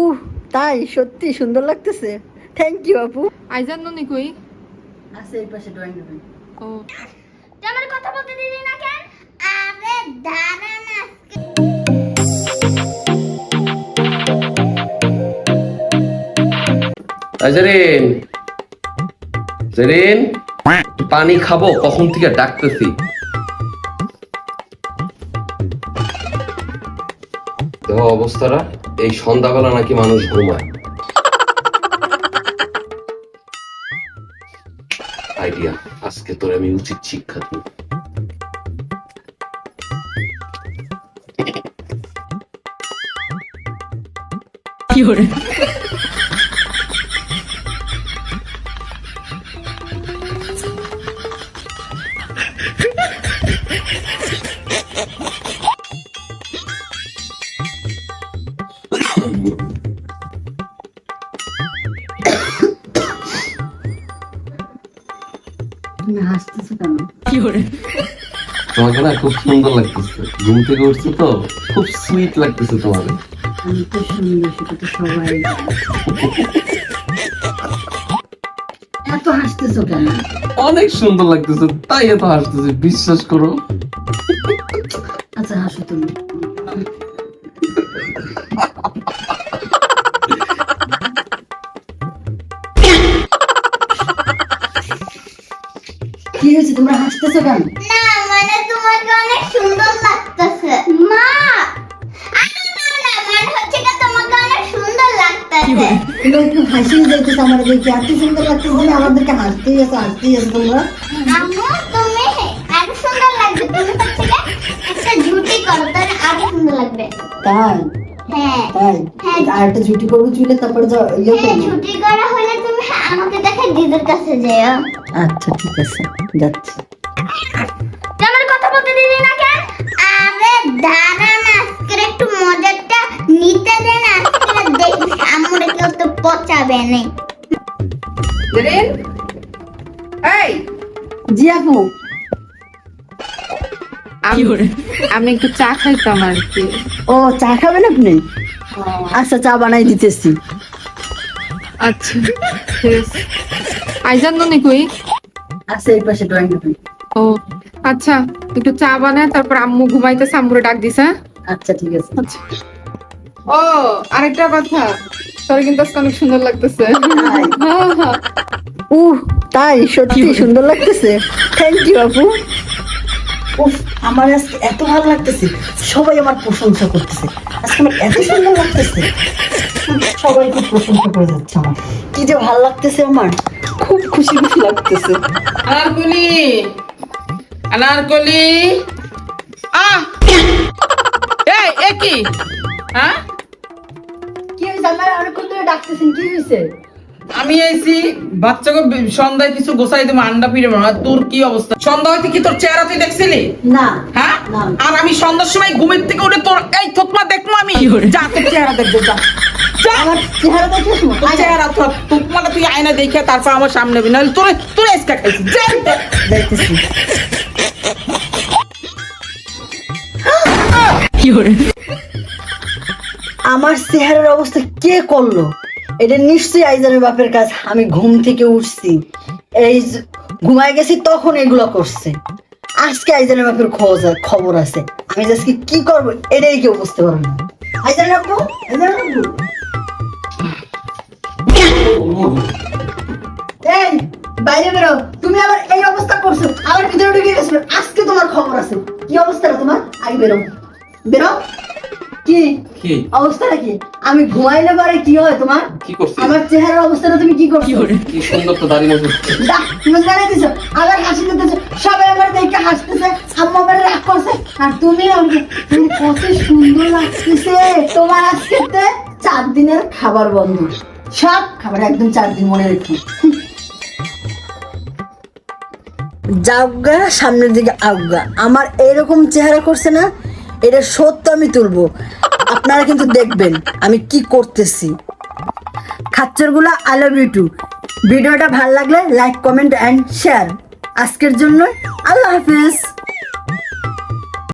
উহ তাই? সত্যি সুন্দর লাগতেছে। থ্যাংক ইউ আপু। আইজান ননি কই? আছে এই পাশে ড্রয়িং রুমে ও। তুই আমার কথা বলতে দিলি না কেন? আরে দাঁড়া না। জেরিন। জেরিন পানি খাব কখন থেকে ডাকতেছি? দেখো অবস্থাটা? এই সন্ধ্যাবেলা নাকি মানুষ ঘুমায়। আইডিয়া আজকে তোর আমি উচিত শিক্ষা দিই তুমি হাসতেছো কেন? তোমাকে না খুব সুন্দর লাগতেছে। ঘুম থেকে উঠছো তো খুব সুইট লাগতেছে তোমার। আমি তো সুন্দর সেটা তো সবাই এত হাসতেছো কেন? অনেক সুন্দর লাগতেছে তাই এত হাসতেছে বিশ্বাস করো। আচ্ছা হাসো তুমি। হয়েছে তোমরা হাসতেছো কেন? না মানে তোমাকে অনেক সুন্দর লাগতেছে। মা! আরে না না হচ্ছে কি তোমাকে অনেক সুন্দর লাগতেছে তোমরা একটু হাসি যাইতেছে আমার দেখে এত সুন্দর লাগতেছে তুমি আমাদেরকে হাসতেই আছো হাসতেই আছো তোমরা? আম্মু তুমি আরও সুন্দর লাগবে তুমি হচ্ছে কি একটা ঝুটি করো তাহলে আরও সুন্দর লাগবে। তাই? হ্যাঁ। তাই? হ্যাঁ। আর একটা ছুটি করব চুলে তারপরে যা- ইয়ে হ্যাঁ করা হলে তুমি আমাকে দেখে দিদির কাছে যেও। আচ্ছা ঠিক আছে যাচ্ছি। আমার কথা বলতে দিলি না কেন? আরে দাঁড়া না আজকে একটু মজাটা নিতে দে না আজকে কেউ তো পচাবে না। জেরিন এই! জি আপু। আমি আমি একটু চা খাইতাম আর কি। ও চা খাবেন আপনি? আচ্ছা চা বানাই দিতেছি। আচ্ছা ঠিক আছে। আইজান ননি কই? আচ্ছা এই পাশে ড্রয়িং রুমে ও আচ্ছা একটু চা বানায় তারপর আম্মু ঘুমাইতেছে আম্মুরে ডাক দিস হ্যাঁ? আচ্ছা ঠিক আছে। আচ্ছা। ও আরেকটা কথা তোর কিন্তু আজকে অনেক সুন্দর লাগতেছে। উহ তাই সত্যি সুন্দর লাগতেছে। থ্যাংক ইউ আপু। উফ আমার আজকে এত ভালো লাগতেছে সবাই আমার প্রশংসা করতেছে। আজকে আমার এত সুন্দর লাগতেছে। সবাই খুব প্রশংসা করে যাচ্ছে আমার। কি যে ভালো লাগতেছে আমার। খুব খুশি খুশি লাগতেছে। আনারকলি আনারকলি। আহ! এই এ কি? হ্যাঁ? কি হয়েছে? আমার অনেকক্ষণ ধরে ডাকতেছেন? কি হয়েছে? আমি আইছি বাচ্চাকে সন্ধ্যায় কিছু গোসাই দেবো আন্ডা ফিরে মারো তোর কি অবস্থা? সন্ধ্যা হইতে কি তোর চেহারা তুই দেখছিলি? না। হ্যাঁ? আর আমি সন্ধ্যার সময় ঘুমের থেকে উঠে তোর এই থতমা দেখব আমি। যা তোর চেহারা দেখব যা। যা আমার চেহারা দেখে শোনো তোর চেহারা তোর থতমাটা তুই আয়না দেখে তারপর আমার সামনে নাহলে তোর তোর এসকা খাইছি। দেখতেছি। আমার চেহারার অবস্থা কে করল? এটা নিশ্চয়ই আইজানের বাপের কাজ। আমি ঘুম থেকে উঠছি। এই ঘুমায় গেছি তখন এগুলো করছে। আজকে আইজানের বাপের খোঁজ খবর আছে। আমি আজকে কি করব এটাই কেউ বুঝতে পারবে না। আইজান আপু আইজান আপু এই বাইরে বেরো। তুমি আবার এই অবস্থা করছ। আবার ভিতরে ঢুকে গেছো। আজকে তোমার খবর আছে। কি অবস্থাটা তোমার? আগে বেরো। বেরো? কি? কি? অবস্থাটা কি? আমি ঘুমাইলে পরে কি হয় তোমার? কি করছিস? আমার চেহারার অবস্থাটা তুমি কি করছ? কি সুন্দর তো দাঁড়িয়ে মতো তুমি জানাই দিছো। আবার হাসি দিতেছো। সবাই আমার দেখে হাসতেছে। আম্মা আমার রাগ করছে। আর তুমি আমাকে তুমি কত সুন্দর লাগতেছে। তোমার আজকে চার দিনের খাবার বন্ধ। সব খাবার একদম চার দিন মনে রেখো। যাওগা সামনের দিকে আউগা আমার এরকম চেহারা করছে না, এটা সত্য আমি তুলবো। আপনারা কিন্তু দেখবেন আমি কি করতেছি। খাচ্চরগুলো আই লাভ ইউ টু ভিডিওটা ভালো লাগলে লাইক কমেন্ট অ্যান্ড শেয়ার আজকের জন্য আল্লাহ হাফিজ।